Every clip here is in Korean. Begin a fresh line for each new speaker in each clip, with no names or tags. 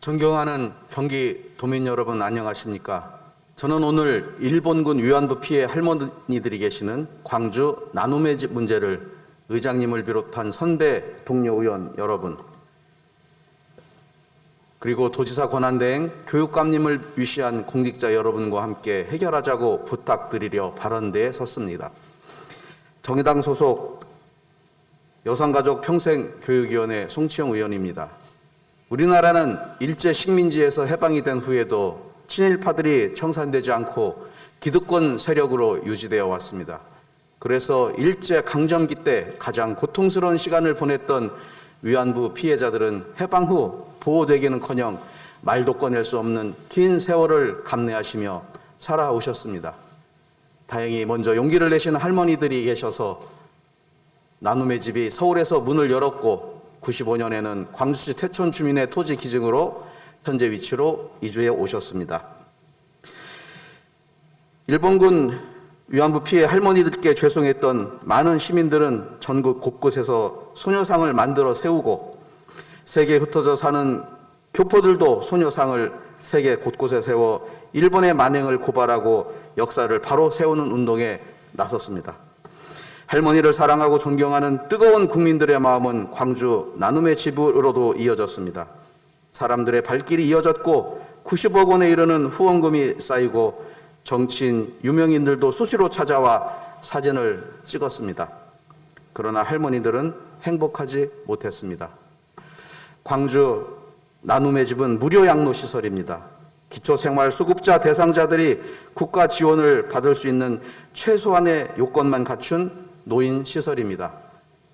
존경하는 경기 도민 여러분 안녕하십니까? 저는 오늘 일본군 위안부 피해 할머니들이 계시는 광주 나눔의 집 문제를 의장님을 비롯한 선배 동료 의원 여러분 그리고 도지사 권한대행 교육감님을 위시한 공직자 여러분과 함께 해결하자고 부탁드리려 발언대에 섰습니다. 정의당 소속 여성가족 평생교육위원회 송치영 의원입니다. 우리나라는 일제 식민지에서 해방이 된 후에도 친일파들이 청산되지 않고 기득권 세력으로 유지되어 왔습니다. 그래서 일제 강점기 때 가장 고통스러운 시간을 보냈던 위안부 피해자들은 해방 후 보호되기는커녕 말도 꺼낼 수 없는 긴 세월을 감내하시며 살아오셨습니다. 다행히 먼저 용기를 내신 할머니들이 계셔서 나눔의 집이 서울에서 문을 열었고 95년에는 광주시 태촌 주민의 토지 기증으로 현재 위치로 이주해 오셨습니다. 일본군 위안부 피해 할머니들께 죄송했던 많은 시민들은 전국 곳곳에서 소녀상을 만들어 세우고 세계에 흩어져 사는 교포들도 소녀상을 세계 곳곳에 세워 일본의 만행을 고발하고 역사를 바로 세우는 운동에 나섰습니다. 할머니를 사랑하고 존경하는 뜨거운 국민들의 마음은 광주 나눔의 집으로도 이어졌습니다. 사람들의 발길이 이어졌고 90억 원에 이르는 후원금이 쌓이고 정치인 유명인들도 수시로 찾아와 사진을 찍었습니다. 그러나 할머니들은 행복하지 못했습니다. 광주 나눔의 집은 무료 양로 시설입니다. 기초생활 수급자 대상자들이 국가 지원을 받을 수 있는 최소한의 요건만 갖춘 노인 시설입니다.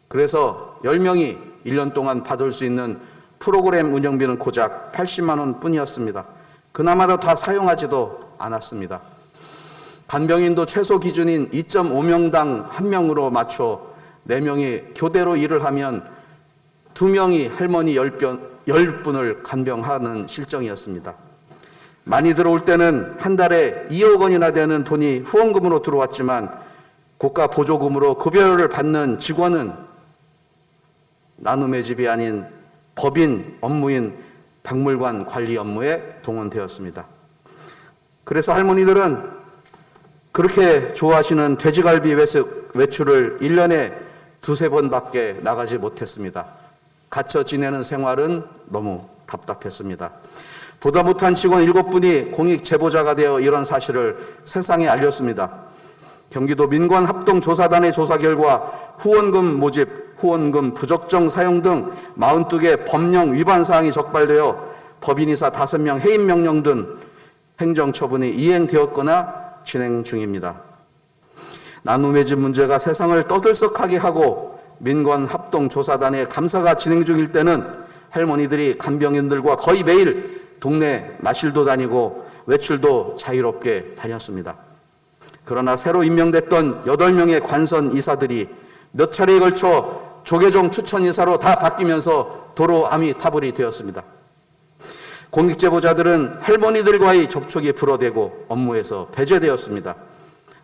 그래서 10명이 1년 동안 받을 수 있는 프로그램 운영비는 고작 80만 원 뿐이었습니다. 그나마도 다 사용하지도 않았습니다. 간병인도 최소 기준인 2.5명당 1명으로 맞춰 4명이 교대로 일을 하면 2명이 할머니 10분 을 간병하는 실정이었습니다. 많이 들어올 때는 한 달에 2억 원이나 되는 돈이 후원금으로 들어왔지만 국가 보조금으로 급여를 받는 직원은 나눔의 집이 아닌 법인 업무인 박물관 관리 업무에 동원되었습니다. 그래서 할머니들은 그렇게 좋아하시는 돼지갈비 외출을 1년에 두세 번밖에 나가지 못했습니다. 갇혀 지내는 생활은 너무 답답했습니다. 보다 못한 직원 7분이 공익 제보자가 되어 이런 사실을 세상에 알렸습니다. 경기도 민관합동조사단의 조사 결과 후원금 모집, 후원금 부적정 사용 등 42개 법령 위반 사항이 적발되어 법인이사 5명 해임 명령 등 행정처분이 이행되었거나 진행 중입니다. 나눔의 집 문제가 세상을 떠들썩하게 하고 민관합동조사단의 감사가 진행 중일 때는 할머니들이 간병인들과 거의 매일 동네 마실도 다니고 외출도 자유롭게 다녔습니다. 그러나 새로 임명됐던 8명의 관선 이사들이 몇 차례에 걸쳐 조계종 추천 이사로 다 바뀌면서 도로 아미타불이 되었습니다. 공익제보자들은 할머니들과의 접촉이 불어대고 업무에서 배제되었습니다.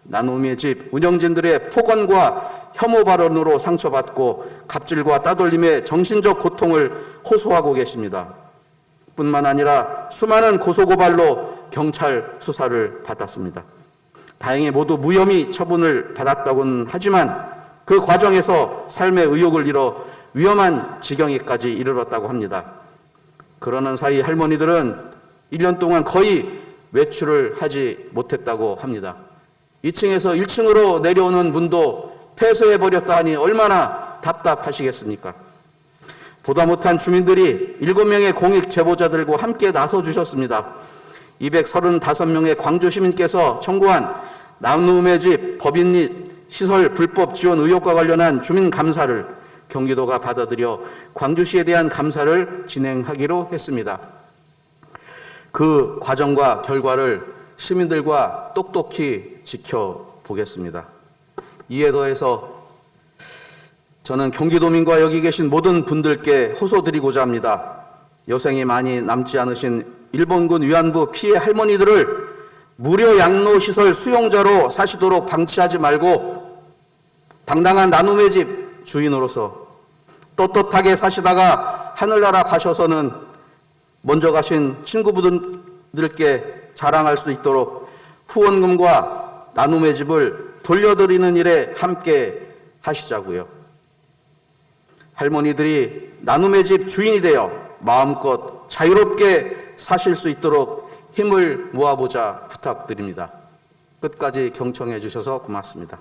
나눔의 집 운영진들의 폭언과 혐오 발언으로 상처받고 갑질과 따돌림의 정신적 고통을 호소하고 계십니다. 뿐만 아니라 수많은 고소고발로 경찰 수사를 받았습니다. 다행히 모두 무혐의 처분을 받았다고는 하지만 그 과정에서 삶의 의욕을 잃어 위험한 지경에까지 이르렀다고 합니다. 그러는 사이 할머니들은 1년 동안 거의 외출을 하지 못했다고 합니다. 2층에서 1층으로 내려오는 문도 폐쇄해 버렸다 하니 얼마나 답답하시겠습니까? 보다 못한 주민들이 7명의 공익 제보자들과 함께 나서 주셨습니다. 235명의 광주 시민께서 청구한 나눔의 집 법인 및 시설 불법 지원 의혹과 관련한 주민 감사를 경기도가 받아들여 광주시에 대한 감사를 진행하기로 했습니다. 그 과정과 결과를 시민들과 똑똑히 지켜보겠습니다. 이에 더해서 저는 경기도민과 여기 계신 모든 분들께 호소드리고자 합니다. 여생이 많이 남지 않으신 일본군 위안부 피해 할머니들을 무료 양로시설 수용자로 사시도록 방치하지 말고 당당한 나눔의 집 주인으로서 떳떳하게 사시다가 하늘나라 가셔서는 먼저 가신 친구분들께 자랑할 수 있도록 후원금과 나눔의 집을 돌려드리는 일에 함께 하시자고요. 할머니들이 나눔의 집 주인이 되어 마음껏 자유롭게 사실 수 있도록 힘을 모아보자 부탁드립니다. 끝까지 경청해 주셔서 고맙습니다.